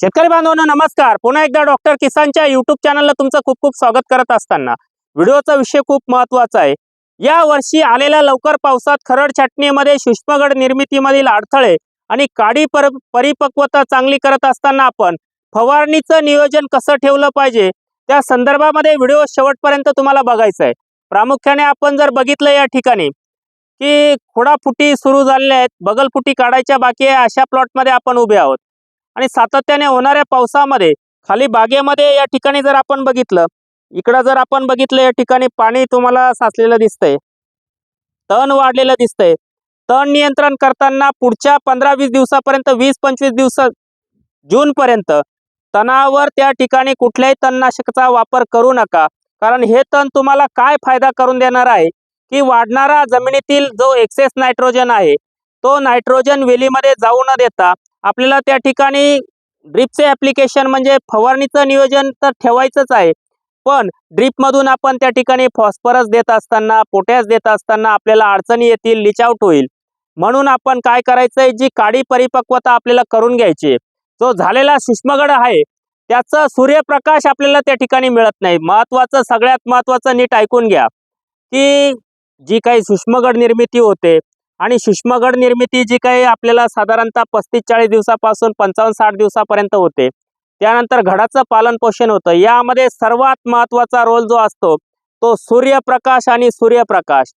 शेतकरी बांधवांनो नमस्कार. पुन्हा एकदा डॉक्टर किसानच्या युट्यूब चॅनलला तुमचं खूप खूप स्वागत करत असताना व्हिडिओचा विषय खूप महत्त्वाचा आहे. या वर्षी आलेल्या लवकर पावसात खरड छाटणीमध्ये सूक्ष्मगड निर्मितीमधील अडथळे आणि काडी पर परिपक्वता चांगली करत असताना आपण फवारणीचं नियोजन कसं ठेवलं पाहिजे त्या संदर्भामध्ये व्हिडिओ शेवटपर्यंत तुम्हाला बघायचं आहे. प्रामुख्याने आपण जर बघितलं या ठिकाणी की खोडाफुटी सुरू झालेल्या आहेत बगलफुटी काढायच्या बाकी आहे अशा प्लॉटमध्ये आपण उभे आहोत. आणि सातत्याने होणाऱ्या पावसामध्ये खाली बागेमध्ये या ठिकाणी जर आपण बघितलं इकडं जर आपण बघितलं या ठिकाणी पाणी तुम्हाला साचलेलं दिसतंय. तण वाढलेलं दिसतंय. तण नियंत्रण करताना पुढच्या पंधरा वीस दिवसापर्यंत वीस पंचवीस दिवस जून पर्यंत तणावर त्या ठिकाणी कुठल्याही तणनाशकाचा वापर करू नका. कारण हे तण तुम्हाला काय फायदा करून देणार आहे? की वाढणारा जमिनीतील जो एक्सेस नायट्रोजन आहे तो नायट्रोजन वेलीमध्ये जाऊ न देता आपल्याला त्या ठिकाणी ड्रीपचे ॲप्लिकेशन म्हणजे फवारणीचं नियोजन तर ठेवायचंच आहे. पण ड्रीपमधून आपण त्या ठिकाणी फॉस्फरस देत असताना पोटॅश देत असताना आपल्याला अडचणी येतील लिचआउट होईल. म्हणून आपण काय करायचंय? जी काडी परिपक्वता आपल्याला करून घ्यायची. जो झालेला सूक्ष्मगड आहे त्याचं सूर्यप्रकाश आपल्याला त्या ठिकाणी मिळत नाही. महत्वाचं सगळ्यात महत्वाचं नीट ऐकून घ्या. की जी काही सूक्ष्मगड निर्मिती होते आणि सूक्ष्मगड निर्मिती जी काही आपल्याला साधारणतः पस्तीस चाळीस दिवसापासून पंचावन्न साठ दिवसापर्यंत होते त्यानंतर घडाचं पालन पोषण होतं. यामध्ये सर्वात महत्त्वाचा रोल जो असतो तो सूर्यप्रकाश आणि सूर्यप्रकाश.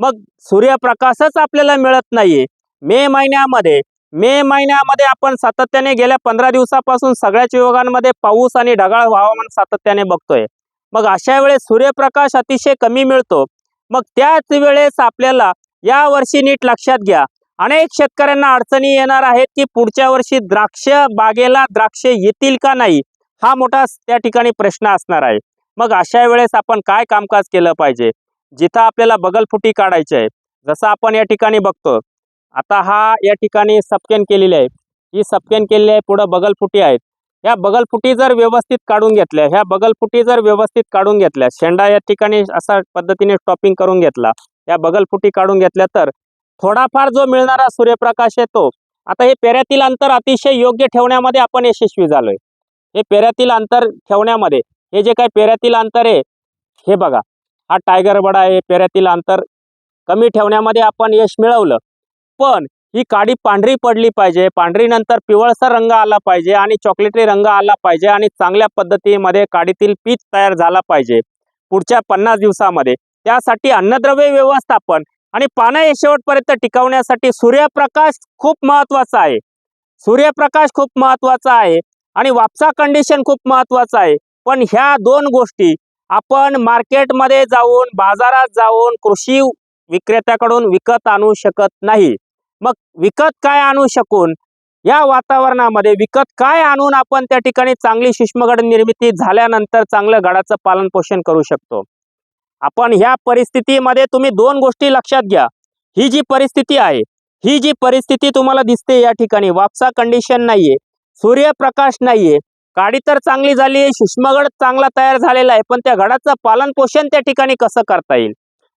मग सूर्यप्रकाशच आपल्याला मिळत नाहीये. मे महिन्यामध्ये मे महिन्यामध्ये आपण सातत्याने गेल्या पंधरा दिवसापासून सगळ्याच विभागांमध्ये पाऊस आणि ढगाळ हवामान सातत्याने बघतोय. मग अशा वेळेस सूर्यप्रकाश अतिशय कमी मिळतो. मग त्याच वेळेस आपल्याला या वर्षी नीट लक्षात घ्या. अनेक शेतकऱ्यांना अडचणी येणार आहेत की पुढच्या वर्षी द्राक्ष बागेला द्राक्ष येतील का नाही हा मोठा त्या ठिकाणी प्रश्न असणार आहे. मग अशा वेळेस आपण काय कामकाज केलं पाहिजे? जिथं आपल्याला बगलफुटी काढायची आहे. जसं आपण या ठिकाणी बघतो आता हा या ठिकाणी सपकेन केलेली आहे. ही सपकेन केलेली आहे पुढं बगलफुटी आहेत. ह्या बगलफुटी जर व्यवस्थित काढून घेतल्या ह्या बगलफुटी जर व्यवस्थित काढून घेतल्या शेंडा या ठिकाणी असा पद्धतीने टॉपिंग करून घेतला या बगलफुटी काढून घेतल्या तर थोडाफार जो मिळणारा सूर्यप्रकाश आहे तो. आता हे पेऱ्यातील अंतर अतिशय योग्य ठेवण्यामध्ये आपण यशस्वी झालोय. हे पेऱ्यातील अंतर ठेवण्यामध्ये हे जे काही पेऱ्यातील अंतर आहे हे बघा. हा टायगर बडा आहे पेऱ्यातील अंतर कमी ठेवण्यामध्ये आपण यश मिळवलं. पण ही काडी पांढरी पडली पाहिजे पांढरीनंतर पिवळसर रंग आला पाहिजे आणि चॉकलेटी रंग आला पाहिजे आणि चांगल्या पद्धतीमध्ये काडीतील पीच तयार झाला पाहिजे. पुढच्या पन्नास दिवसामध्ये. त्यासाठी अन्नद्रव्य व्यवस्थापन आणि पानं हे शेवटपर्यंत टिकवण्यासाठी सूर्यप्रकाश खूप महत्त्वाचा आहे. सूर्यप्रकाश खूप महत्त्वाचा आहे आणि वापसा कंडिशन खूप महत्त्वाचा आहे. पण ह्या दोन गोष्टी आपण मार्केटमध्ये जाऊन बाजारात जाऊन कृषी विक्रेत्याकडून विकत आणू शकत नाही. मग विकत काय आणू शकून? या वातावरणामध्ये विकत काय आणून आपण त्या ठिकाणी चांगली सूक्ष्मगड निर्मिती झाल्यानंतर चांगलं गडाचं पालन पोषण करू शकतो? आपण ह्या परिस्थितीमध्ये तुम्ही दोन गोष्टी लक्षात घ्या. ही जी परिस्थिती आहे ही जी परिस्थिती तुम्हाला दिसते या ठिकाणी वापसा कंडिशन नाहीये सूर्यप्रकाश नाहीये काडी तर चांगली झाली आहे सूक्ष्मगड चांगला तयार झालेला आहे पण त्या गडाचं पालन पोषण त्या ठिकाणी कसं करता येईल?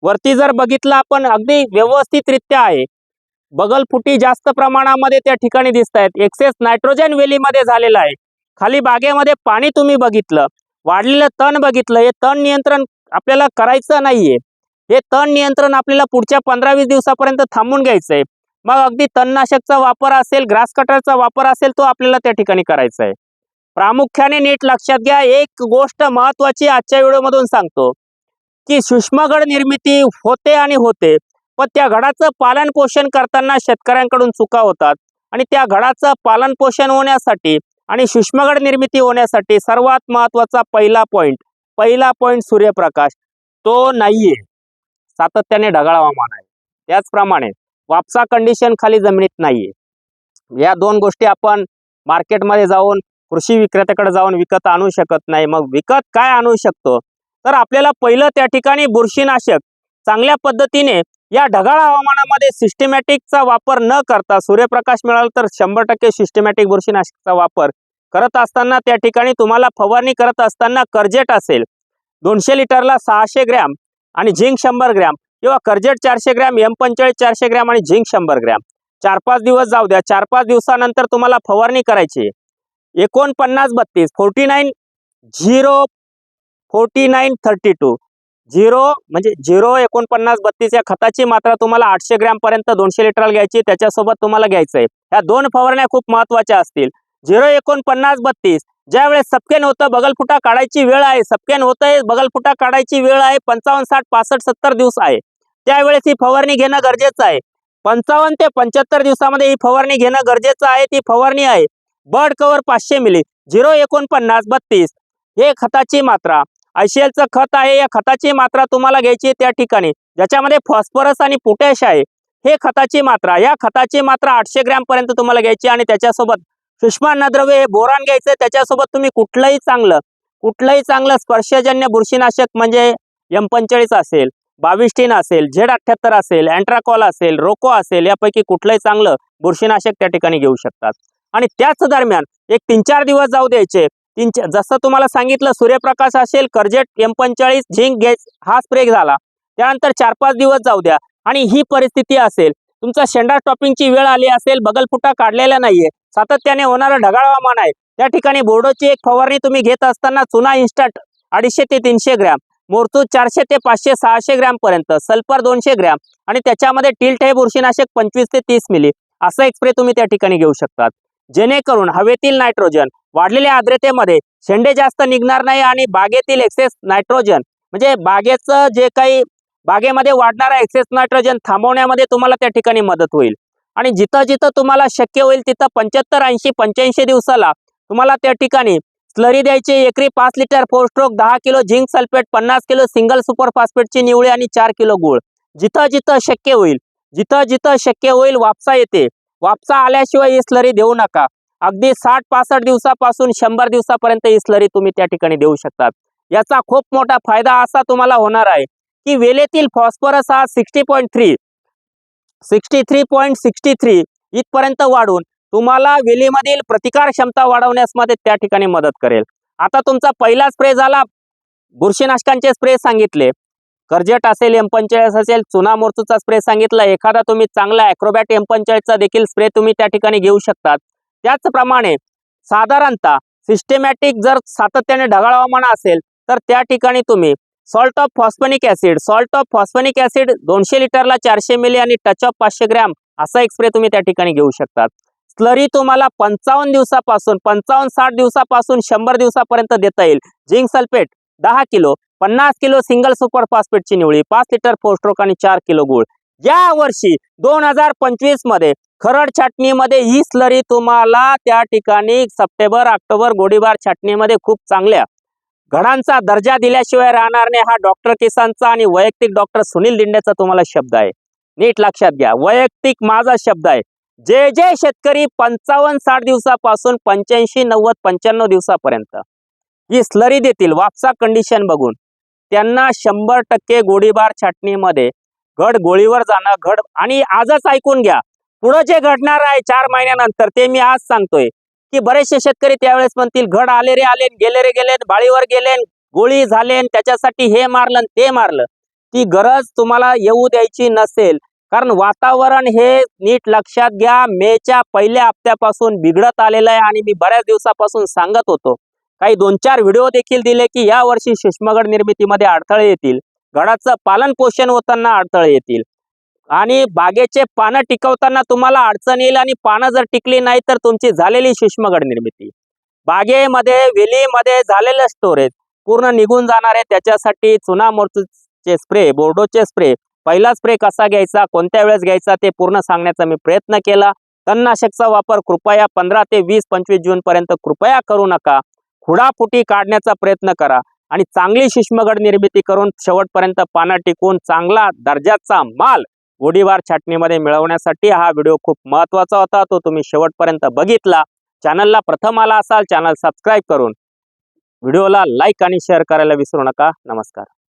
वरती जर बघितलं आपण अगदी व्यवस्थितरित्या आहे. बगलफुटी जास्त प्रमाणामध्ये त्या ठिकाणी दिसत आहेत. एक्सेस नायट्रोजन वेलीमध्ये झालेला आहे. खाली बागेमध्ये पाणी तुम्ही बघितलं वाढलेलं तण बघितलं हे तण नियंत्रण आपल्याला करायचं नाहीये. हे तण नियंत्रण आपल्याला पुढच्या पंधरा वीस दिवसापर्यंत थांबून घ्यायचं आहे मग अगदी तणनाशकचा वापर असेल ग्रास कटरचा वापर असेल तो आपल्याला त्या ठिकाणी करायचा आहे प्रामुख्याने नीट लक्षात घ्या एक गोष्ट महत्वाची आजच्या व्हिडिओमधून सांगतो की सूक्ष्मगड निर्मिती होते आणि होते पण त्या घडाचं पालन पोषण करताना शेतकऱ्यांकडून चुका होतात आणि त्या घडाचं पालन पोषण होण्यासाठी आणि सूक्ष्मगड निर्मिती होण्यासाठी सर्वात महत्त्वाचा पहिला पॉईंट पहिला पॉईंट सूर्यप्रकाश तो नाहीये. सातत्याने ढगाळ हवामान आहे. त्याचप्रमाणे वापसा कंडिशन खाली जमिनीत नाहीये. या दोन गोष्टी आपण मार्केटमध्ये जाऊन कृषी विक्रेत्याकडे जाऊन विकत आणू शकत नाही. मग विकत काय आणू शकतो? तर आपल्याला पहिलं त्या ठिकाणी बुरशीनाशक चांगल्या पद्धतीने या ढगाळ हवामानामध्ये सिस्टमॅटिकचा वापर न करता सूर्यप्रकाश मिळाला तर शंभर टक्के सिस्टमॅटिक बुरशीनाशकचा वापर करत असताना त्या ठिकाणी तुम्हाला फवारणी करत असताना कर्जेट असेल. दोनशे लिटरला सहाशे ग्रॅम आणि झिंक शंभर ग्रॅम किंवा कर्जेट चारशे ग्रॅम एम पंचेचाळीस चारशे ग्रॅम आणि झिंक शंभर ग्रॅम. चार पाच दिवस जाऊ द्या. चार पाच दिवसानंतर तुम्हाला फवारणी करायची. एकोणपन्नास बत्तीस forty nine zero forty nine thirty two. Zero म्हणजे झिरो एकोणपन्नास बत्तीस या खताची मात्रा तुम्हाला आठशे ग्रॅमपर्यंत दोनशे लिटरला घ्यायची. त्याच्यासोबत तुम्हाला घ्यायचं आहे ह्या दोन फवारण्या खूप महत्त्वाच्या असतील. झिरो एकोणपन्नास बत्तीस. ज्यावेळेस सपकेन होतं बगलफुटा काढायची वेळ आहे. सपकेन होतंय बगलफुटा काढायची वेळ आहे. पंचावन्न साठ पासष्ट सत्तर दिवस आहे. त्यावेळेस ही फवारणी घेणं गरजेचं आहे. पंचावन्न ते पंच्याहत्तर दिवसामध्ये ही फवारणी घेणं गरजेचं आहे. ती फवारणी आहे. बर्ड कव्हर पाचशे मिली. झिरो एकोणपन्नास बत्तीस. हे खताची मात्रा. आयसीएलचं खत आहे. या खताची मात्रा तुम्हाला घ्यायची आहे त्या ठिकाणी. ज्याच्यामध्ये फॉस्फरस आणि पोटॅश आहे. हे खताची मात्रा. या खताची मात्रा आठशे ग्रॅम पर्यंत तुम्हाला घ्यायची आणि त्याच्यासोबत सूक्ष्म अन्नद्रव्य हे बोरान घ्यायचं त्याच्यासोबत तुम्ही कुठलंही चांगलं कुठलंही चांगलं स्पर्शजन्य बुरशीनाशक म्हणजे एम पंचेचाळीस असेल बाविस्टीन असेल झेड अठ्ठ्याहत्तर असेल अँट्राकॉल असेल रोको असेल यापैकी कुठलंही चांगलं बुरशीनाशक त्या ठिकाणी घेऊ शकतात. आणि त्याच दरम्यान एक तीन चार दिवस जाऊ द्यायचे तीन जसं तुम्हाला सांगितलं सूर्यप्रकाश असेल कर्जेट एम पंचेचाळीस झिंक गॅस हा स्प्रे झाला त्यानंतर चार पाच दिवस जाऊ द्या. आणि ही परिस्थिती असेल तुमचा शेंडा टॉपिंगची वेळ आली असेल बगलफुटा काढलेला नाहीये सातत्याने होणारं ढगाळ हवामान आहे. त्या ठिकाणी बोर्डोची एक फवारणी तुम्ही घेत असताना चुना इन्स्टंट अडीचशे ते तीनशे ग्रॅम मोरतूत चारशे ते पाचशे सहाशे ग्रॅम पर्यंत सल्फर दोनशे ग्रॅम आणि त्याच्यामध्ये टिल्ट हे बुरशीनाशक पंचवीस ते तीस मिली असा एक स्प्रे तुम्ही त्या ठिकाणी घेऊ शकतात. जेणेकरून हवेतील नायट्रोजन वाढलेल्या आर्द्रतेमध्ये शेंडे जास्त निघणार नाही आणि बागेतील एक्सेस नायट्रोजन म्हणजे बागेचं जे काही बागेमध्ये वाढणारा एक्सेस नायट्रोजन थांबवण्यामध्ये तुम्हाला त्या ठिकाणी मदत होईल. आणि जिथं जिथं तुम्हाला शक्य होईल तिथं पंच्याहत्तर ऐंशी पंच्याऐंशी दिवसाला तुम्हाला त्या ठिकाणी स्लरी द्यायची. एकरी पाच लिटर फोर स्ट्रोक दहा किलो झिंक सल्फेट पन्नास किलो सिंगल सुपर फॉस्फेटची निवळी आणि चार किलो गुळ. जिथं जिथं शक्य होईल जिथं जिथं शक्य होईल वापसा येते. वापसा आल्याशिवाय ही स्लरी देऊ नका. अगदी साठ पासष्ट दिवसापासून शंभर दिवसापर्यंत ही स्लरी तुम्ही त्या ठिकाणी देऊ शकतात याचा खूप मोठा फायदा असा तुम्हाला होणार आहे की वेलेतील फॉस्फरस हा sixty point three sixty three point sixty three इथपर्यंत वाढून तुम्हाला वेलीमधील प्रतिकार क्षमता वाढवण्यास मध्ये त्या ठिकाणी मदत करेल. आता तुमचा पहिला स्प्रे झाला. बुरशीनाशकांचे स्प्रे सांगितले. कर्जट असेल एम पंचेचाळीस असेल चुना मोर्चूचा स्प्रे सांगितला. एखादा तुम्ही चांगला ॲक्रोबॅट एम पंचेचाळीसचा देखील स्प्रे तुम्ही त्या ठिकाणी घेऊ शकतात. त्याचप्रमाणे साधारणतः सिस्टेमॅटिक जर सातत्याने ढगाळ हवामान असेल तर त्या ठिकाणी तुम्ही salt of phosphonic acid salt of phosphonic acid दोनशे लिटरला चारशे मिली आणि टच ऑफ पाचशे ग्रॅम असा एक्सप्रे स्प्रे तुम्ही त्या ठिकाणी घेऊ शकतात. स्लरी तुम्हाला पंचावन्न दिवसापासून पंचावन्न साठ दिवसापासून शंभर दिवसापर्यंत देता येईल. झिंक सल्फेट दहा किलो पन्नास किलो सिंगल सुपर फॉस्फेटची निवळी पाच लिटर फोस्ट्रोक आणि चार किलो गुळ. या वर्षी दोन हजार पंचवीसमध्ये खरड छाटणीमध्ये ही स्लरी तुम्हाला त्या ठिकाणी सप्टेंबर ऑक्टोबर गोडीबार छाटणीमध्ये खूप चांगल्या घडांचा दर्जा दिल्याशिवाय राहणार नाही हा डॉक्टर केसांचा आणि वैयक्तिक डॉक्टर सुनील दिंड्याचा तुम्हाला शब्द आहे. नीट लक्षात घ्या वैयक्तिक माझा शब्द आहे. जे जे शेतकरी पंचावन्न साठ दिवसापासून पंच्याऐंशी नव्वद पंच्याण्णव दिवसापर्यंत ही स्लरी देतील वापसा कंडिशन बघून. त्यांना शंभर टक्के गोळीबार छाटणीमध्ये घड गोळीवर जाणं घड आणि आजच ऐकून घ्या. पुढं जे घडणार आहे चार महिन्यानंतर ते मी आज सांगतोय. की बरेचसे शेतकरी त्यावेळेस म्हणतील घड आले रे आले गेले रे गेले बाळीवर गेले गोळी झाले त्याच्यासाठी हे मारलं ते मारलं. ती गरज तुम्हाला येऊ द्यायची नसेल. कारण वातावरण हे नीट लक्षात घ्या मेच्या पहिल्या हप्त्यापासून बिघडत आलेलं आहे आणि मी बऱ्याच दिवसापासून सांगत होतो. काही दोन चार व्हिडिओ देखील दिले की या वर्षी सूक्ष्मगड निर्मितीमध्ये अडथळे येतील. गडाचं पालन पोषण होताना अडथळे येतील. आणि बागेचे पानं टिकवताना तुम्हाला अडचण येईल आणि पानं जर टिकली नाही तर तुमची झालेली सूक्ष्मगड निर्मिती बागेमध्ये वेलीमध्ये झालेलं स्टोरेज पूर्ण निघून जाणार आहे. त्याच्यासाठी चुना मोर्चूचे स्प्रे बोर्डोचे स्प्रे पहिला स्प्रे कसा घ्यायचा कोणत्या वेळेस घ्यायचा ते पूर्ण सांगण्याचा मी प्रयत्न केला. तणनाशकचा वापर कृपया पंधरा ते वीस पंचवीस जून पर्यंत कृपया करू नका. खुडाफुटी काढण्याचा प्रयत्न करा आणि चांगली सूक्ष्मगड निर्मिती करून शेवटपर्यंत पानं टिकून चांगला दर्जाचा माल गोडीबार छाटणीमध्ये मिळवण्यासाठी हा व्हिडिओ खूप महत्त्वाचा होता. तो तुम्ही शेवटपर्यंत बघितला. चॅनलला प्रथम आला असाल चॅनल सबस्क्राईब करून व्हिडिओला लाईक आणि शेअर करायला विसरू नका. नमस्कार.